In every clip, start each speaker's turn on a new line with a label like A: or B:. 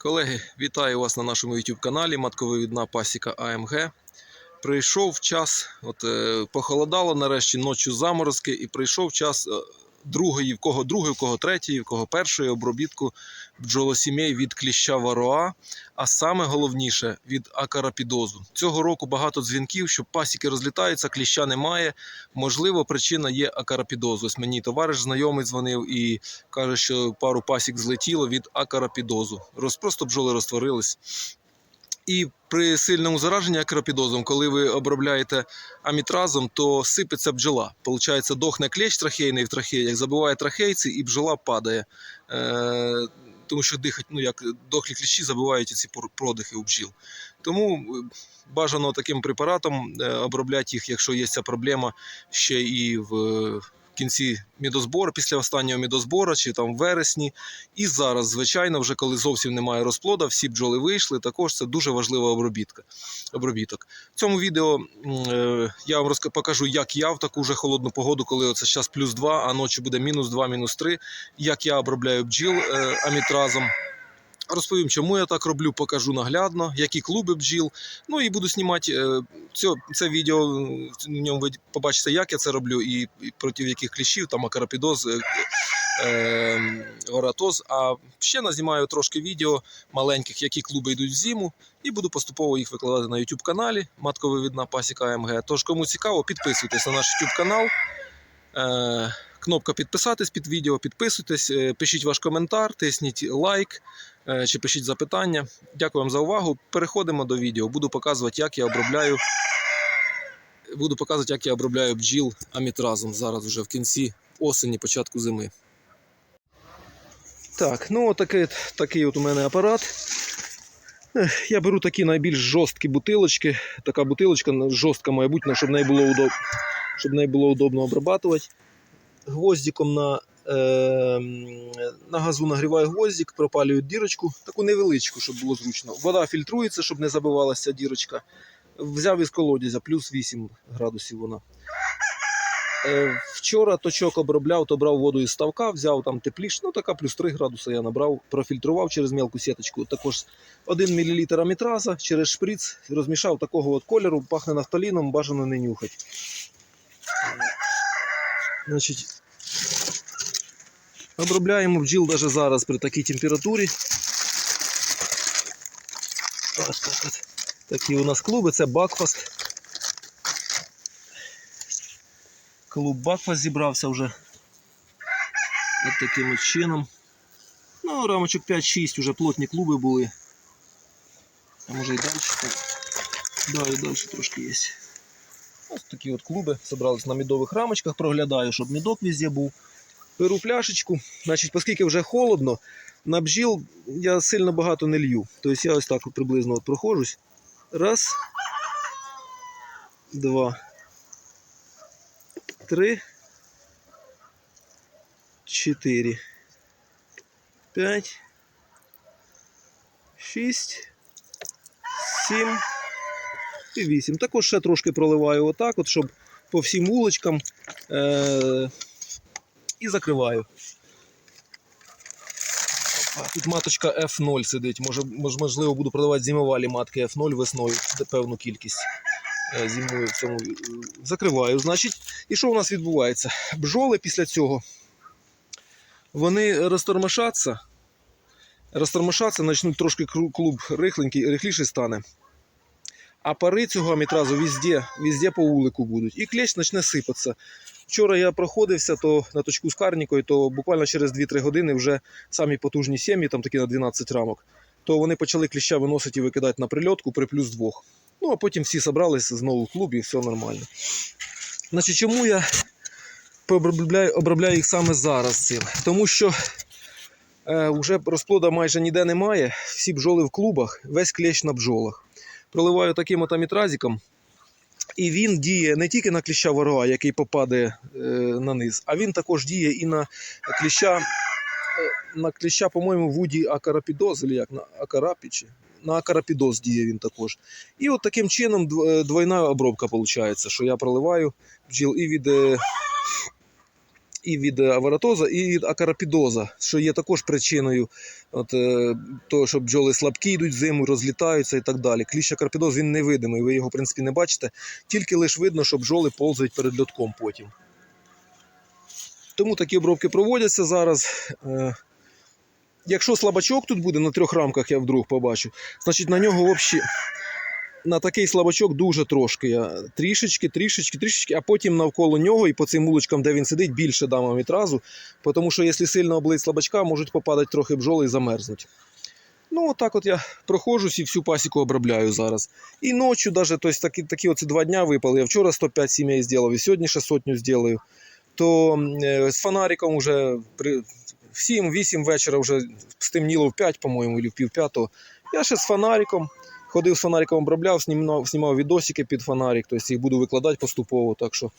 A: Колеги, вітаю вас на нашому YouTube каналі Матковивідна пасіка АМГ. Прийшов час, от е, похолодало нарешті ночі заморозки, і прийшов час е, другої, в кого другої, в кого третьої, в кого першої обробітку бджолосімей від кліща вароа, а саме головніше від акарапідозу. Цього року багато дзвінків, що пасіки розлітаються, кліща немає. Можливо, причина є акарапідозу. Ось мені товариш знайомий дзвонив і каже, що пару пасік злетіло від акарапідозу. Роз, просто бджоли розтворились. І при сильному зараженні акарапідозом, коли ви обробляєте амітразом, то сипеться бджола. Получається, дохне клещ трахейний в трахеях, забиває трахейці і бджола падає. Е, тому що дихать, ну як дохлі кліщі забивають ці продихи у бджіл. Тому е, бажано таким препаратом е, обробляти їх, якщо є ця проблема ще і в кінці мідозбору, після останнього мідозбору, чи там в вересні. І зараз, звичайно, вже коли зовсім немає розплода, всі бджоли вийшли. Також це дуже важлива обробітка. обробіток. В цьому відео е, я вам покажу, як я в таку вже холодну погоду, коли оце зараз плюс 2, а ночі буде мінус 2, мінус 3, як я обробляю бджіл е, амітразом. Розповім, чому я так роблю, покажу наглядно, які клуби бджіл. Ну і буду знімати це, це відео. В ньому ви побачите, як я це роблю, і, проти яких кліщів, там акарапідоз, е, е. А ще назнімаю трошки відео маленьких, які клуби йдуть в зиму, і буду поступово їх викладати на YouTube каналі Матковивідна пасіка АМГ. Тож, кому цікаво, підписуйтесь на наш YouTube канал. Е, Кнопка підписатись під відео, підписуйтесь, е, пишіть ваш коментар, тисніть лайк чи пишіть запитання. Дякую вам за увагу. Переходимо до відео. Буду показувати, як я обробляю. Буду показувати, як я обробляю бджіл амітразом зараз вже в кінці осені, початку зими. Так, ну отакий, от- такий от у мене апарат. Я беру такі найбільш жорсткі бутилочки. Така бутилочка жорстка має щоб неї було удоб... щоб неї було удобно обрабатувати. Гвоздиком на, е... на газу нагріваю гвоздик, пропалюю дірочку, таку невеличку, щоб було зручно. Вода фільтрується, щоб не забивалася дірочка. Взяв із колодязя, плюс 8 градусів вона. Е, Вчора точок обробляв, то брав воду із ставка, взяв там тепліше, ну така плюс 3 градуси я набрав, профільтрував через мелку сіточку. Також 1 мл амітраза через шприц, розмішав такого от кольору, пахне нафталіном, бажано не нюхати. Значить, обробляємо бджіл навіть зараз при такій температурі. Ось так от. Такі у нас клуби, це Бакфаст. Клуб Бакфаст зібрався вже. От таким от чином. Ну, рамочок 5-6 вже плотні клуби були. А може і далі. Да, і далі трошки є. Ось такі от клуби зібрались на мідових рамочках, проглядаю, щоб мідок везде був. Беру пляшечку. Значить, оскільки вже холодно, на бджіл я сильно багато не лью. Тобто я ось так приблизно от проходжусь. Раз. Два. Три. Чотири. П'ять. Шість. Сім. І 8. Також ще трошки проливаю отак, от, щоб по всім вуличкам е- і закриваю. Тут маточка F0 сидить. Може, можливо, буду продавати зимовалі матки F0 весною, певну кількість е, зимою в цьому. е, Закриваю, значить. І що у нас відбувається? Бджоли після цього вони розтормошаться, розтормошаться, почнуть трошки клуб рихленький, рихліший стане. А пари цього амітразу везде, везде по вулику будуть. І клещ почне сипатися. Вчора я проходився то на точку з карнікою, то буквально через 2-3 години вже самі потужні сім'ї, там такі на 12 рамок, то вони почали кліща виносити і викидати на прильотку при плюс 2. Ну а потім всі зібралися знову в клуб і все нормально. Значить, чому я обробляю, обробляю їх саме зараз цим? Тому що е, вже розплода майже ніде немає, всі бджоли в клубах, весь клещ на бджолах проливаю таким от і він діє не тільки на кліща ворога, який попадає е, на низ, а він також діє і на кліща, е, на кліща, по-моєму, вуді акарапідоз, або як на акарапічі. На акарапідоз діє він також. І от таким чином е, двойна обробка виходить, що я проливаю бджіл і від, е, і від е, аваратоза, і від акарапідоза, що є також причиною от, е, того, що бджоли слабкі йдуть зиму, розлітаються і так далі. Кліщ акарапідоз він невидимий, ви його в принципі не бачите, тільки лише видно, що бджоли повзають перед льотком потім. Тому такі обробки проводяться зараз. Е, Якщо слабачок тут буде на трьох рамках, я вдруг побачу, значить на нього взагалі на такий слабачок дуже трошки. Трішечки, трішечки, трішечки, а потім навколо нього і по цим вуличкам, де він сидить, більше дам відразу. Тому що якщо сильно облить слабачка, можуть попадати трохи бджоли і замерзнуть. Ну, отак от я проходжусь і всю пасіку обробляю зараз. І ночі, навіть, тобто такі, такі оці два дня випали. Я вчора 105 сімей зробив, і сьогодні ще сотню зроблю. То е, з фонариком вже при, в 7-8 вечора вже стемніло в 5, по-моєму, в пів п'ятого. Я ще з фонариком. Ходив з фонариком, обробляв, знімав, знімав відосики під фонарик, тобто їх буду викладати поступово. Так що,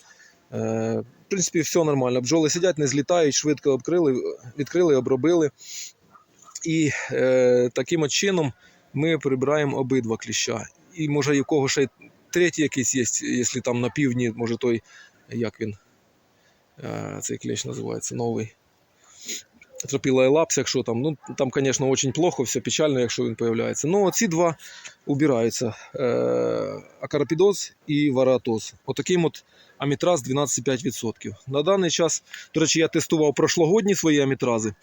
A: е, в принципі, все нормально. Бджоли сидять, не злітають, швидко обкрили, відкрили, обробили. І е, таким чином ми прибираємо обидва кліща. І може і в кого ще третій якийсь є, якщо там на півдні, може той, як він, е, цей кліщ називається, новий. Тропіла лапс, якщо там, ну там, звісно, дуже плохо, все печально, якщо він появляється. Ну, ці два убираються: е, акарапідоз і варатоз. Отаким от амітраз 12,5%. На даний час, до речі, я тестував прошлогодні свої амітрази.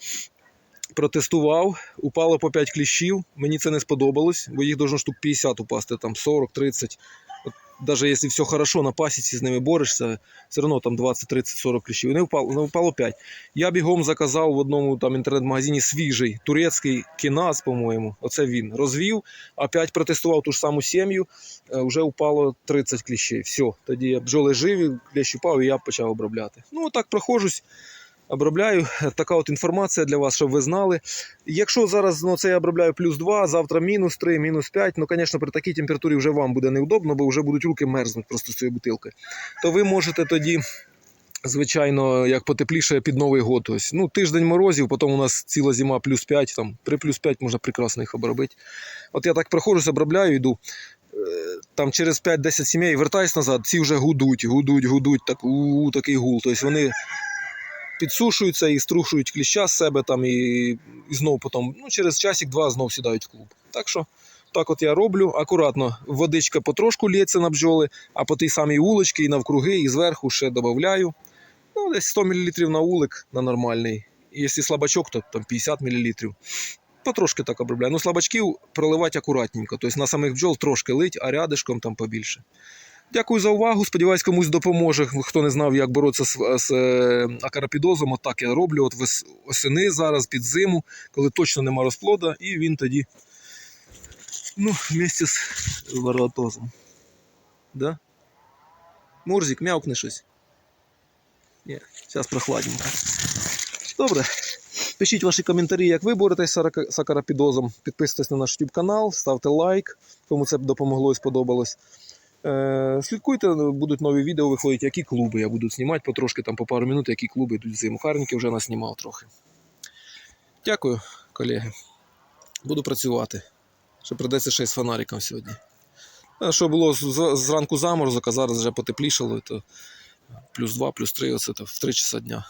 A: Протестував, упало по 5 кліщів. Мені це не сподобалось, бо їх должно штук 50 упасти, там 40, 30. От, навіть якщо все хорошо, на пасіці з ними борешся, все одно там 20, 30, 40 кліщів. Не впало, не впало 5. Я бігом заказав в одному там інтернет-магазині свіжий турецький кіназ, по-моєму. Оце він розвів, 5 протестував ту ж саму сім'ю, е, вже упало 30 кліщів. Все, тоді я бджоли живі, кліщ упав і я почав обробляти. Ну, так проходжусь. Обробляю така от інформація для вас, щоб ви знали. Якщо зараз ну, це я обробляю плюс 2, завтра мінус 3, мінус 5, ну, звісно, при такій температурі вже вам буде неудобно, бо вже будуть руки мерзнути просто з цієї бутилки. То ви можете тоді, звичайно, як потепліше під Новий год. Ось. Ну, тиждень морозів, потім у нас ціла зима плюс 5, там, при плюс 5 можна прекрасно їх обробити. От я так проходжусь, обробляю, йду. Е, Там через 5-10 сімей вертаюсь назад, ці вже гудуть, гудуть, гудуть, так, у, такий гул. Тобто вони підсушуються і струшують кліща з себе там і, і знов потім, ну, через часик-два знов сідають в клуб. Так що так от я роблю. Акуратно, водичка потрошку лється на бджоли, а по тій самій вуличці і навкруги, і зверху ще додаю. Ну, десь 100 мл на вулик на нормальний. Якщо слабачок, то там 50 мл. Потрошки так обробляю. Ну, слабачків проливати акуратненько. Тобто на самих бджол трошки лить, а рядишком там побільше. Дякую за увагу. Сподіваюсь, комусь допоможе. Хто не знав, як боротися з, з е, акарапідозом, от так я роблю. От осени зараз під зиму, коли точно нема розплода, і він тоді ну, вместе з варатозом. Да? Мурзик, м'явкне щось. Ні, зараз прохладненько. Добре. Пишіть ваші коментарі, як ви боретесь з з акарапідозом. Підписуйтесь на наш YouTube канал, ставте лайк, кому це допомогло і сподобалось. Е, слідкуйте, будуть нові відео виходять, які клуби я буду знімати потрошки там по пару минут, які клуби йдуть зиму. Харники вже наснімав трохи. Дякую, колеги. Буду працювати. Що придеться ще й з фонариком сьогодні. Що було зранку заморозок, а зараз вже потеплішало, то плюс 2, плюс 3, оце в 3 часа дня.